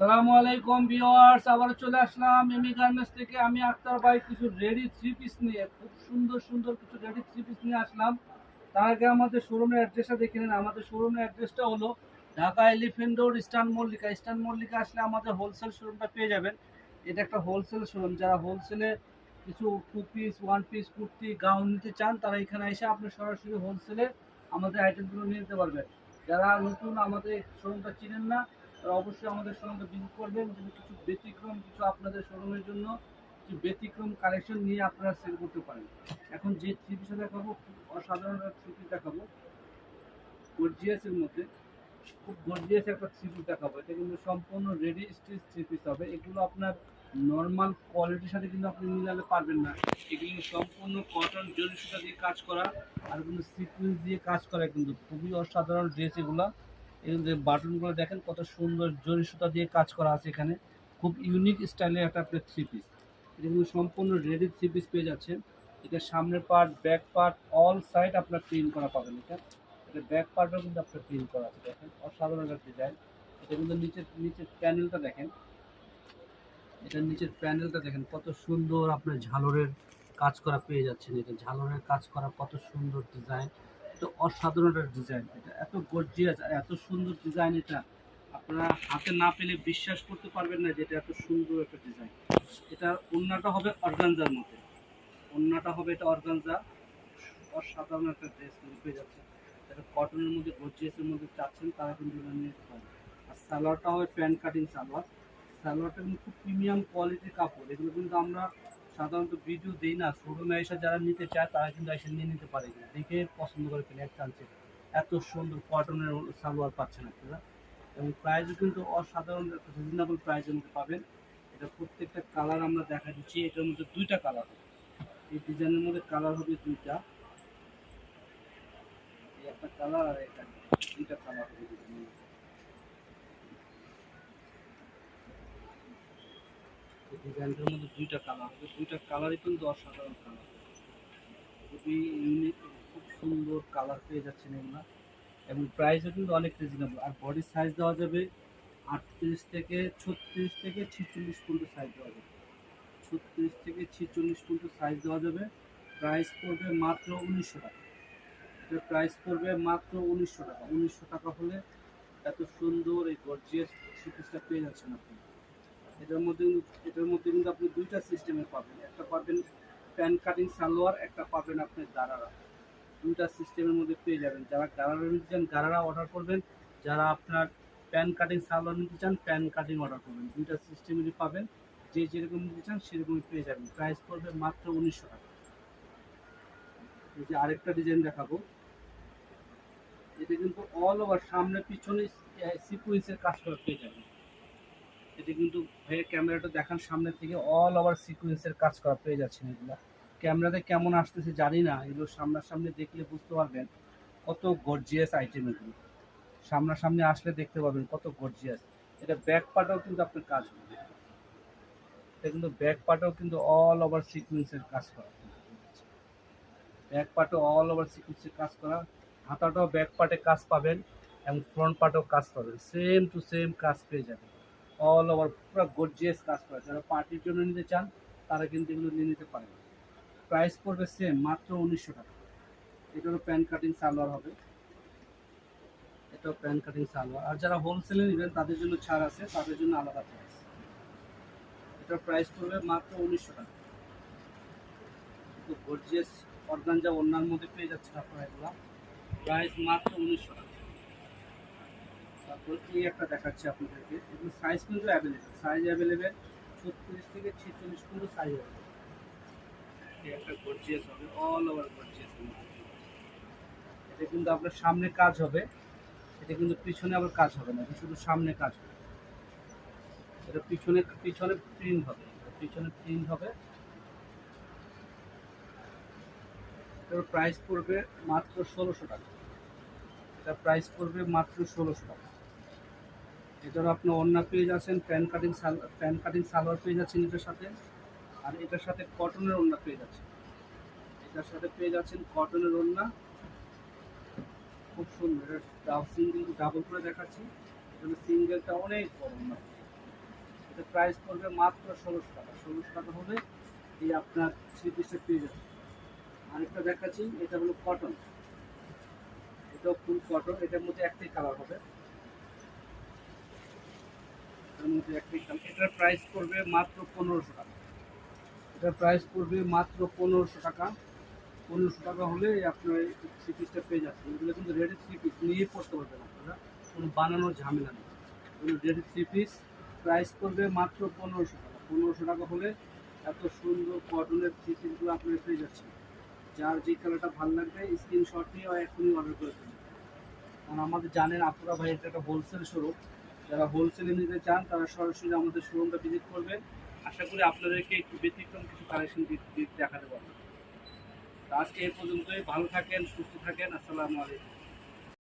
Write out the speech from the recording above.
সালামু আলাইকুম ভিউয়ার্স আবার চলে আসলাম এমি গার্মেন্টস থেকে। আমি আক্তার ভাই, কিছু রেডি থ্রি পিস নিয়ে, খুব সুন্দর সুন্দর কিছু রেডি থ্রি পিস নিয়ে আসলাম। তার আগে আমাদের শোরুমের অ্যাড্রেসটা দেখে নিন। আমাদের শোরুমের অ্যাড্রেসটা হলো Dhaka elephant road, eastern Mallika. Eastern Mallika আসলে আমাদের হোলসেল শোরুমটা পেয়ে যাবেন। এটা একটা হোলসেল শোরুম যারা হোলসেলে কিছু two piece one piece kurti gown নিতে চান, তারা এখানে এসে আপনি সরাসরি হোলসেলে আমাদের আইটেমগুলো নিয়ে নিতে পারবেন। যারা নতুন আমাদের শোরুমটা চিনেন না তারা অবশ্যই আমাদের শোরুমে ভিজিট করবেন। যদি কিছু ব্যতিক্রম, কিছু আপনাদের শোরুমের জন্য কিছু ব্যতিক্রম কালেকশন নিয়ে আপনারা সেল করতে পারেন। এখন যে থ্রি দেখাবো, খুব অসাধারণ একটা পিস দেখাবো। গর্জিয়াসের মধ্যে, খুব গর্জিয়াস একটা থ্রি দেখাবো। এটা কিন্তু সম্পূর্ণ রেডি স্টিচ থ্রি পিস হবে। এগুলো আপনার নর্মাল কোয়ালিটির সাথে কিন্তু আপনি মিলাতে পারবেন না। এগুলো সম্পূর্ণ কটন জরি সুতা দিয়ে কাজ করা, আর কিন্তু সিকুয়েন্স দিয়ে কাজ করা কিন্তু খুবই অসাধারণ ড্রেস এগুলো। যে বাটনগুলো দেখেন, কত সুন্দর জরি সুতা দিয়ে কাজ করা আছে এখানে। খুব ইউনিক স্টাইলের একটা আপনার থ্রি পিস এটা কিন্তু সম্পূর্ণ রেডি থ্রি পিস পেয়ে যাচ্ছেন। এটা সামনের part back part all side আপনার প্রিন্ট করা পাবেন এটা। এটা ব্যাক পার্টও কিন্তু আপনার প্রিন্ট করা আছে, দেখেন। অসাধারণ একটা ডিজাইন এটা কিন্তু নিচের নিচের প্যানেলটা দেখেন। এটার নিচের প্যানেলটা দেখেন, কত সুন্দর আপনার ঝালরের কাজ করা পেয়ে যাচ্ছেন। এটা ঝালরের কাজ করা কত সুন্দর ডিজাইন তো অসাধারণ একটা ডিজাইন এটা, এত গর্জিয়াস আর এত সুন্দর ডিজাইন এটা। আপনারা হাতে না পেলে বিশ্বাস করতে পারবেন না যে এটা এত সুন্দর একটা ডিজাইন এটা অন্যটা হবে অর্গানজার মধ্যে। ওন্নাটা হবে এটা অর্গানজা। অসাধারণ একটা ড্রেস পেয়ে যাচ্ছে। এটা কটনের মধ্যে গর্জিয়াসের মধ্যে চাচ্ছেন, তারা কিন্তু যেতে পারেন আর সালোয়ারটা হবে প্যান্ট কাটিং সালোয়ার। সালোয়ারটা কিন্তু খুব প্রিমিয়াম কোয়ালিটির কাপড়। এগুলো কিন্তু আমরা সাধারণত ভিডিও দিই না শোরুমে এসে যারা নিতে চায় তারা কিন্তু এসে নিয়ে নিতে পারে না দেখে পছন্দ করে কিনে, এক চান্সে এত সুন্দর কটনের সালোয়ার পাচ্ছেন আপনারা। এবং প্রাইসও কিন্তু অসাধারণ, একটা রিজনেবল প্রাইসের মধ্যে পাবেন। এটা প্রত্যেকটা কালার আমরা দেখা দিচ্ছি, এটার মধ্যে দুইটা কালার হবে। এই ডিজাইনের মধ্যে কালার হবে দুইটা। একটা কালার আর একটা দুইটা কালার হবে। ডিজাইনের এই ডিজাইনটার মধ্যে দুইটা কালার দুইটা কালারই কিন্তু অসাধারণ কালার খুবই ইউনিক খুব সুন্দর কালার পেয়ে যাচ্ছেন এগুলা। এবং প্রাইসও কিন্তু অনেক রিজনেবল আর বডির সাইজ দেওয়া যাবে আটত্রিশ থেকে ছত্রিশ থেকে ছিচল্লিশ পর্যন্ত সাইজ দেওয়া যাবে। ছত্রিশ থেকে ছিচল্লিশ পর্যন্ত সাইজ দেওয়া যাবে। প্রাইস পড়বে মাত্র উনিশশো টাকা। প্রাইস পড়বে মাত্র উনিশশো টাকা। উনিশশো টাকা হলে এত সুন্দর এই গর্জিয়াস সিপিসটা পেয়ে যাচ্ছেন আপনি। এটার মধ্যে এটার মধ্যে কিন্তু আপনি দুইটা সিস্টেমে পাবেন। একটা পাবেন প্যান কাটিং সালোয়ার, একটা পাবেন আপনি গারারা। দুইটা সিস্টেমের মধ্যে পেয়ে যাবেন। যারা গারারা নিতে চান, গারারা অর্ডার করবেন। যারা আপনার প্যান কাটিং সালোয়ার নিতে চান প্যান কাটিং অর্ডার করবেন। দুইটা সিস্টেমেরই পাবেন। যে যেরকম নিতে চান, সেরকমই পেয়ে যাবেন। প্রাইস পড়বে মাত্র উনিশশো টাকা। এই যে আরেকটা ডিজাইন দেখাবো। এটা কিন্তু অল ওভার সামনে, পিছনে সিকুয়েন্সের কাজ করা পেয়ে যাবেন। এটা কিন্তু ভাইয়ের ক্যামেরাটা দেখান সামনে থেকে অল ওভার সিকুয়েন্সের কাজ করা পেয়ে যাচ্ছেন এগুলো। ক্যামেরাতে কেমন আসতেছে জানি না, এগুলো সামনাসামনি দেখলে বুঝতে পারবেন কত গর্জিয়াস আইটেম এগুলো। সামনাসামনি আসলে দেখতে পাবেন কত গর্জিয়াস এটা ব্যাক পার্টেও কিন্তু আপনার কাজ হবে এটা কিন্তু ব্যাক পার্টেও কিন্তু অল ওভার সিকুয়েন্সের কাজ করা। ব্যাক পার্টও অল ওভার সিকুয়েন্সের কাজ করা। হাতাটাও ব্যাক পার্টে কাজ পাবেন এবং ফ্রন্ট পার্টেও কাজ পাবেন। সেম টু সেম কাজ পেয়ে যাবেন। অল ওভার পুরো গর্জিয়াস কাজ করা। যারা পার্টির জন্য নিতে চান, তারা কিন্তু এগুলো নিয়ে নিতে পারেন। প্রাইস পড়বে সেম মাত্র উনিশশো টাকা। এটারও প্যান কাটিং সালোয়ার হবে। এটাও প্যান কাটিং সালোয়ার। আর যারা হোলসেলে নেবেন, তাদের জন্য ছাড় আছে, তাদের জন্য আলাদা প্রাইস এটার প্রাইস পড়বে মাত্র উনিশশো টাকা। গর্জিয়াস অর্গানজা অন্যার মধ্যে পেয়ে যাচ্ছেন আপনারা এগুলা। প্রাইস মাত্র উনিশশো টাকা। তারপর এই একটা দেখাচ্ছি আপনাদেরকে। এগুলো সাইজ কিন্তু অ্যাভেলেবেল সাইজ অ্যাভেলেবেল ছত্রিশ থেকে ছেচল্লিশ কিন্তু সাইজ হবে এই একটা গর্জিয়াস হবে অল ওভার গর্জিয়াস এটা কিন্তু আপনার সামনে কাজ হবে। এটা কিন্তু পিছনে আবার কাজ হবে না শুধু সামনে কাজ হবে। এটা পিছনে পিছনে প্রিন্ট হবে। পিছনে প্রিন্ট হবে। এটার প্রাইস পড়বে মাত্র ষোলোশো টাকা। এটা প্রাইস পড়বে মাত্র ষোলোশো টাকা। এটার আপনি অন্য পেয়ে যাচ্ছেন প্যান কাটিং সাল প্যান কাটিং সালোয়ার পেয়ে যাচ্ছেন এটার সাথে। আর এটার সাথে কটনের ওড়না পেয়ে যাচ্ছেন এটার সাথে পেয়ে যাচ্ছেন কটনের ওড়না। খুব সুন্দর, এটা সিঙ্গেল ডাবল করে দেখাচ্ছি। এখানে সিঙ্গেলটা অনেক বড় ওড়না। এটা প্রাইস পড়বে মাত্র ষোলোশো টাকা। ষোলোশো টাকা হলে এই আপনার থ্রি পেয়ে যাবে আরেকটা দেখাচ্ছি, এটা হলো কটন এটাও ফুল কটন এটার মধ্যে একটাই কালার হবে। এটার মধ্যে এটার প্রাইস পড়বে মাত্র পনেরোশো টাকা। এটার প্রাইস পড়বে মাত্র পনেরোশো টাকা। পনেরোশো টাকা হলে আপনার থ্রি পিসটা পেয়ে যাচ্ছে এগুলো কিন্তু রেডি থ্রি পিস নিয়ে পড়তে পারবেন আপনারা। কোনো বানানোর ঝামেলা নেই। রেডি থ্রি পিস প্রাইস পড়বে মাত্র পনেরোশো টাকা। পনেরোশো টাকা হলে এত সুন্দর কটনের থ্রি পিসগুলো আপনারা পেয়ে যাচ্ছেন। যার যে কালারটা ভালো লাগবে স্ক্রিনশট নিয়ে এখনই অর্ডার করে ফেলুন। কারণ আমাদের জানেন আপনারা ভাই, এটা একটা হোলসেল শোরুম যারা হোলসেলে নিতে চান, তারা সরাসরি আমাদের শোরুমটা ভিজিট করবেন। আশা করি আপনাদেরকে একটু ব্যতিক্রম কিছু কালেকশন দেখাতে পারবেন আজকে এই পর্যন্তই। ভালো থাকেন, সুস্থ থাকেন। আসসালামু আলাইকুম।